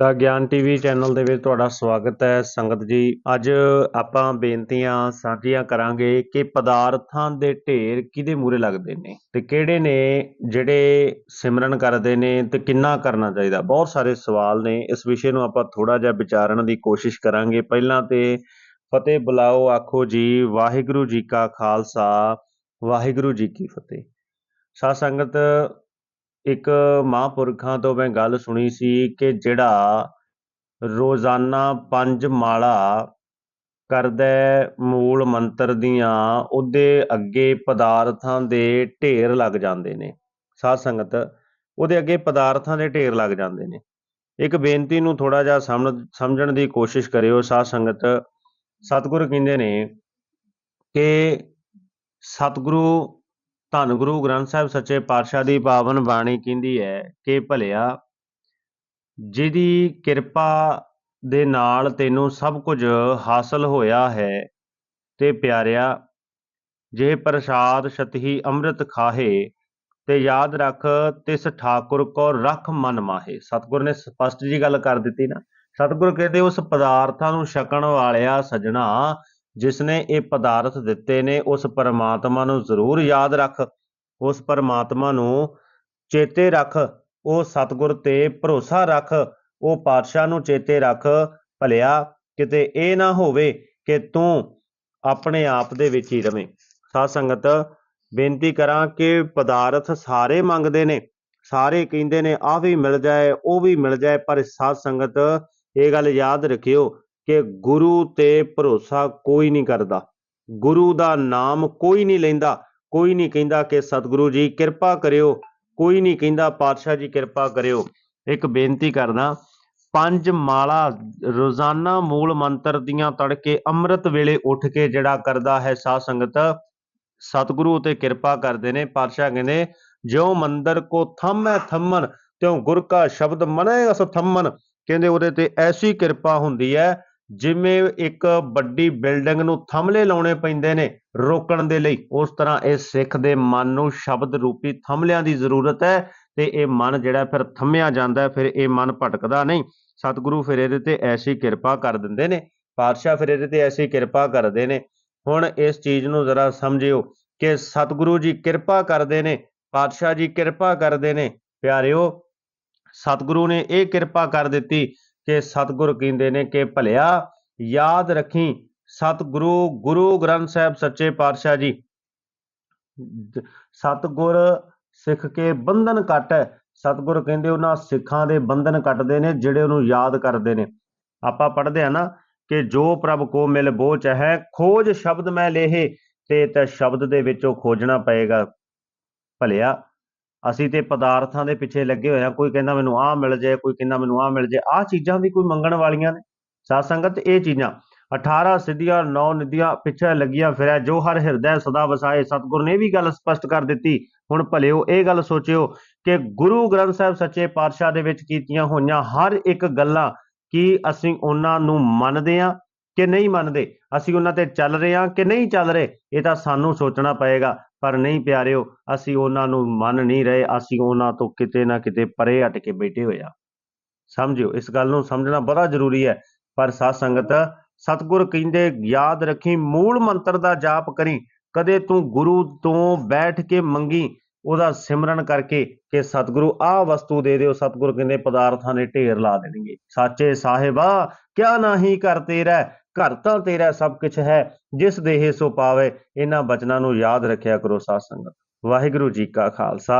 ਦਾ ਗਿਆਨ TV channel ਦੇ ਵਿੱਚ ਤੁਹਾਡਾ ਸਵਾਗਤ ਹੈ। ਸੰਗਤ ਜੀ, ਅੱਜ ਆਪਾਂ ਬੇਨਤੀਆਂ ਸਾਂਝੀਆਂ ਕਰਾਂਗੇ ਕਿ ਪਦਾਰਥਾਂ ਦੇ ਢੇਰ ਕਿਹਦੇ ਮੂਰੇ ਲੱਗਦੇ ਨੇ ਤੇ ਕਿਹੜੇ ਨੇ ਜਿਹੜੇ ਸਿਮਰਨ ਕਰਦੇ ਨੇ ਤੇ ਕਿੰਨਾ ਕਰਨਾ ਚਾਹੀਦਾ। ਬਹੁਤ ਸਾਰੇ ਸਵਾਲ ਨੇ। ਇਸ ਵਿਸ਼ੇ ਨੂੰ ਆਪਾਂ ਥੋੜਾ ਜਿਹਾ ਵਿਚਾਰਨ ਦੀ ਕੋਸ਼ਿਸ਼ ਕਰਾਂਗੇ। ਪਹਿਲਾਂ ਤੇ ਫਤਿਹ ਬੁਲਾਓ, ਆਖੋ ਜੀ, ਵਾਹਿਗੁਰੂ ਜੀ ਕਾ ਖਾਲਸਾ, ਵਾਹਿਗੁਰੂ ਜੀ ਕੀ ਫਤਿਹ। ਸਾਧ ਸੰਗਤ ਇੱਕ ਮਹਾਂਪੁਰਖਾਂ ਤੋਂ ਮੈਂ ਗੱਲ ਸੁਣੀ ਸੀ ਕਿ ਜਿਹੜਾ ਰੋਜ਼ਾਨਾ ਪੰਜ ਮਾਲਾ ਕਰਦਾ ਮੂਲ ਮੰਤਰ ਦੀਆਂ, ਉਹਦੇ ਅੱਗੇ ਪਦਾਰਥਾਂ ਦੇ ਢੇਰ ਲੱਗ ਜਾਂਦੇ ਨੇ, ਸਾਧ ਸੰਗਤ, ਉਹਦੇ ਅੱਗੇ ਪਦਾਰਥਾਂ ਦੇ ਢੇਰ ਲੱਗ ਜਾਂਦੇ ਨੇ। ਇੱਕ ਬੇਨਤੀ ਨੂੰ ਥੋੜਾ ਜਿਹਾ ਸਮਝ, ਸਮਝਣ ਦੀ ਕੋਸ਼ਿਸ਼ ਕਰਿਓ, ਸਾਧ ਸੰਗਤ। ਸਤਿਗੁਰੂ ਕਹਿੰਦੇ ਨੇ ਕਿ ਸਤਿਗੁਰੂ ਧੰਨ ਗੁਰੂ ਗ੍ਰੰਥ ਸਾਹਿਬ ਸੱਚੇ ਪਾਤਸ਼ਾਹ ਦੀ ਪਾਵਨ ਬਾਣੀ ਕਹਿੰਦੀ ਹੈ ਕਿ ਭਲਿਆ, ਜਿਹਦੀ ਕਿਰਪਾ ਦੇ ਨਾਲ ਤੈਨੂੰ ਸਭ ਕੁਝ ਹਾਸਲ ਹੋਇਆ ਹੈ ਤੇ ਪਿਆਰਿਆ, ਜੇ ਪ੍ਰਸਾਦ ਛਤਹੀ ਅੰਮ੍ਰਿਤ ਖਾਹੇ ਤੇ ਯਾਦ ਰੱਖ ਤਿਸ ਠਾਕੁਰ ਕੋ ਰਖ ਮਨ ਮਾਹੇ। ਸਤਿਗੁਰ ਨੇ ਸਪਸ਼ਟ ਜੀ ਗੱਲ ਕਰ ਦਿੱਤੀ ਨਾ। ਸਤਿਗੁਰ ਕਹਿੰਦੇ, ਉਸ ਪਦਾਰਥਾਂ ਨੂੰ ਛਕਣ ਵਾਲਿਆ ਸਜਣਾ ਜਿਸ ਨੇ ਇਹ ਪਦਾਰਥ ਦਿੱਤੇ ਨੇ, ਉਸ ਪਰਮਾਤਮਾ ਨੂੰ ਜ਼ਰੂਰ ਯਾਦ ਰੱਖ। ਉਸ ਪਰਮਾਤਮਾ ਨੂੰ ਚੇਤੇ ਰੱਖ। ਉਹ ਸਤਿਗੁਰ ਤੇ ਭਰੋਸਾ ਰੱਖ। ਉਹ ਪਾਤਸ਼ਾਹ ਨੂੰ ਚੇਤੇ ਰੱਖ। ਭਲਿਆ, ਕਿਤੇ ਇਹ ਨਾ ਹੋਵੇ ਕਿ ਤੂੰ ਆਪਣੇ ਆਪ ਦੇ ਵਿੱਚ ਹੀ ਰਵੇਂ। ਸਾਧ ਸੰਗਤ, ਬੇਨਤੀ ਕਰਾਂ ਕਿ ਪਦਾਰਥ ਸਾਰੇ ਮੰਗਦੇ ਨੇ। ਸਾਰੇ ਕਹਿੰਦੇ ਨੇ ਆ ਵੀ ਮਿਲ ਜਾਏ, ਉਹ ਵੀ ਮਿਲ ਜਾਏ, ਪਰ ਸਾਧ ਸੰਗਤ, ਇਹ ਗੱਲ ਯਾਦ ਰੱਖਿਓ ਕਿ ਗੁਰੂ ਤੇ ਭਰੋਸਾ ਕੋਈ ਨਹੀਂ ਕਰਦਾ। ਗੁਰੂ ਦਾ ਨਾਮ ਕੋਈ ਨਹੀਂ ਲੈਂਦਾ। ਕੋਈ ਨਹੀਂ ਕਹਿੰਦਾ ਕਿ ਸਤਿਗੁਰੂ ਜੀ ਕਿਰਪਾ ਕਰਿਓ। ਕੋਈ ਨਹੀਂ ਕਹਿੰਦਾ ਪਾਤਸ਼ਾਹ ਜੀ ਕਿਰਪਾ ਕਰਿਓ। ਇੱਕ ਬੇਨਤੀ ਕਰਦਾ, ਪੰਜ ਮਾਲਾ ਰੋਜ਼ਾਨਾ ਮੂਲ ਮੰਤਰ ਦੀਆਂ ਤੜਕੇ ਅੰਮ੍ਰਿਤ ਵੇਲੇ ਉੱਠ ਕੇ ਜਿਹੜਾ ਕਰਦਾ ਹੈ ਸਾਧ ਸੰਗਤ, ਸਤਿਗੁਰੂ ਤੇ ਕਿਰਪਾ ਕਰਦੇ ਨੇ। ਪਾਤਸ਼ਾਹ ਕਹਿੰਦੇ, ਜਿਉ ਮੰਦਰ ਕੋ ਥੰਮੈ ਥੰਮਨ, ਤਿਉ ਗੁਰ ਕਾ ਸ਼ਬਦ ਮਨੇਗਾ ਸੋ ਥੰਮਨ। ਕਹਿੰਦੇ ਉਹਦੇ ਤੇ ਐਸੀ ਕਿਰਪਾ ਹੁੰਦੀ ਹੈ ਜਿਵੇਂ ਇੱਕ ਵੱਡੀ ਬਿਲਡਿੰਗ ਨੂੰ ਥੰਮਲੇ ਲਾਉਣੇ ਪੈਂਦੇ ਨੇ ਰੋਕਣ ਦੇ ਲਈ, ਉਸ ਤਰ੍ਹਾਂ ਇਹ ਸਿੱਖ ਦੇ ਮਨ ਨੂੰ ਸ਼ਬਦ ਰੂਪੀ ਥੰਮਲਿਆਂ ਦੀ ਜ਼ਰੂਰਤ ਹੈ ਤੇ ਇਹ ਮਨ ਜਿਹੜਾ ਫਿਰ ਥੰਮਿਆ ਜਾਂਦਾ ਫਿਰ ਇਹ ਮਨ ਭਟਕਦਾ ਨਹੀਂ। ਸਤਿਗੁਰੂ ਫਿਰ ਇਹਦੇ ਤੇ ਐਸੀ ਕਿਰਪਾ ਕਰ ਦਿੰਦੇ ਨੇ, ਪਾਤਸ਼ਾਹ ਫਿਰ ਇਹਦੇ ਤੇ ਐਸੀ ਕਿਰਪਾ ਕਰਦੇ ਨੇ। ਹੁਣ ਇਸ ਚੀਜ਼ ਨੂੰ ਜ਼ਰਾ ਸਮਝਿਓ ਕਿ ਸਤਿਗੁਰੂ ਜੀ ਕਿਰਪਾ ਕਰਦੇ ਨੇ, ਪਾਤਸ਼ਾਹ ਜੀ ਕਿਰਪਾ ਕਰਦੇ ਨੇ। ਪਿਆਰਿਓ, ਸਤਿਗੁਰੂ ਨੇ ਇਹ ਕਿਰਪਾ ਕਰ ਦਿੱਤੀ ਕਿ ਸਤਿਗੁਰ ਕਹਿੰਦੇ ਨੇ ਕਿ ਭਲਿਆ, ਯਾਦ ਰੱਖੀ ਸਤਿਗੁਰੂ, ਗੁਰੂ ਗ੍ਰੰਥ ਸਾਹਿਬ ਸੱਚੇ ਪਾਤਸ਼ਾਹ ਜੀ। ਸਤਿਗੁਰ ਸਿੱਖ ਕੇ ਬੰਧਨ ਕੱਟ ਸਤਿਗੁਰ ਕਹਿੰਦੇ ਉਹਨਾਂ ਸਿੱਖਾਂ ਦੇ ਬੰਧਨ ਕੱਟਦੇ ਨੇ, ਜਿਹੜੇ ਉਹਨੂੰ ਯਾਦ ਕਰਦੇ ਨੇ। ਆਪਾਂ ਪੜ੍ਹਦੇ ਆ ਨਾ ਕਿ ਜੋ ਪ੍ਰਭ ਕੋ ਮਿਲ ਬੋ ਚਹੈ ਖੋਜ ਸ਼ਬਦ ਮੈਂ ਲੇਹੇ, ਤੇ ਤਾਂ ਸ਼ਬਦ ਦੇ ਵਿੱਚੋਂ ਖੋਜਣਾ ਪਏਗਾ। ਭਲਿਆ ਅਸੀਂ ਤੇ ਪਦਾਰਥਾਂ ਦੇ ਪਿੱਛੇ ਲੱਗੇ ਹੋਏ ਆ ਕੋਈ ਕਹਿੰਦਾ ਮੈਨੂੰ ਆਹ ਮਿਲ ਜਾਏ ਕੋਈ ਕਹਿੰਦਾ ਮੈਨੂੰ ਆਹ ਮਿਲ ਜਾਏ ਆਹ ਚੀਜ਼ਾਂ ਵੀ ਕੋਈ ਮੰਗਣ ਵਾਲੀਆਂ ਨੇ। ਸਾਧ ਸੰਗਤ, ਇਹ ਚੀਜ਼ਾਂ। 18 ਸਿੱਧੀਆਂ 9 ਨਿਧੀਆਂ ਪਿੱਛੇ ਲੱਗੀਆਂ ਫਿਰਿਆ, ਜੋ ਹਰ ਹਿਰਦੈ ਸਦਾ ਵਸਾਏ। ਸਤਿਗੁਰ ਨੇ ਵੀ ਗੱਲ ਸਪਸ਼ਟ ਕਰ ਦਿੱਤੀ। ਹੁਣ ਭਲਿਓ ਇਹ ਗੱਲ ਸੋਚਿਓ ਕਿ ਗੁਰੂ ਗ੍ਰੰਥ ਸਾਹਿਬ ਸੱਚੇ ਪਾਤਸ਼ਾਹ ਦੇ ਵਿੱਚ ਕੀਤੀਆਂ ਹੋਈਆਂ ਹਰ ਇੱਕ ਗੱਲਾਂ ਕੀ ਅਸੀਂ ਉਹਨਾਂ ਨੂੰ ਮੰਨਦੇ ਆ ਕਿ ਨਹੀਂ ਮੰਨਦੇ? ਅਸੀਂ ਉਹਨਾਂ ਤੇ ਚੱਲ ਰਹੇ ਹਾਂ ਕਿ ਨਹੀਂ ਚੱਲ ਰਹੇ? ਇਹ ਤਾਂ ਸਾਨੂੰ ਸੋਚਣਾ ਪਏਗਾ, ਪਰ ਨਹੀਂ ਪਿਆਰਿਓ, ਅਸੀਂ ਉਹਨਾਂ ਨੂੰ ਮੰਨ ਨਹੀਂ ਰਹੇ, ਅਸੀਂ ਉਹਨਾਂ ਤੋਂ ਕਿਤੇ ਨਾ ਕਿਤੇ ਪਰੇ ਹਟ ਕੇ ਬੈਠੇ ਹੋਏ ਆ ਸਮਝਿਓ, ਇਸ ਗੱਲ ਨੂੰ ਸਮਝਣਾ ਬੜਾ ਜ਼ਰੂਰੀ ਹੈ। ਪਰ ਸਾਧ ਸੰਗਤ, ਸਤਿਗੁਰ ਕਹਿੰਦੇ, ਯਾਦ ਰੱਖੀ, ਮੂਲ ਮੰਤਰ ਦਾ ਜਾਪ ਕਰੀ। ਕਦੇ ਤੂੰ ਗੁਰੂ ਤੋਂ ਬੈਠ ਕੇ ਮੰਗੀ, ਉਹਦਾ ਸਿਮਰਨ ਕਰਕੇ ਕਿ ਸਤਿਗੁਰੂ ਆਹ ਵਸਤੂ ਦੇ ਦਿਓ। ਸਤਿਗੁਰ ਕਹਿੰਦੇ, ਪਦਾਰਥਾਂ ਦੇ ਢੇਰ ਲਾ ਦੇਣਗੇ। ਸਾਚੇ ਸਾਹਿਬਾ, ਕਿਆ ਨਾਹੀ ਕਰ ਰਹਿ? ਘਰ ਤਾਂ ਤੇਰਾ ਸਭ ਕੁਝ ਹੈ, ਜਿਸ ਦੇਹ ਸੋ ਪਾਵੇ, ਇਹਨਾਂ ਬਚਨਾਂ ਨੂੰ ਯਾਦ ਰੱਖਿਆ ਕਰੋ ਸਾਧ ਸੰਗਤ। ਵਾਹਿਗੁਰੂ ਜੀ ਕਾ ਖਾਲਸਾ।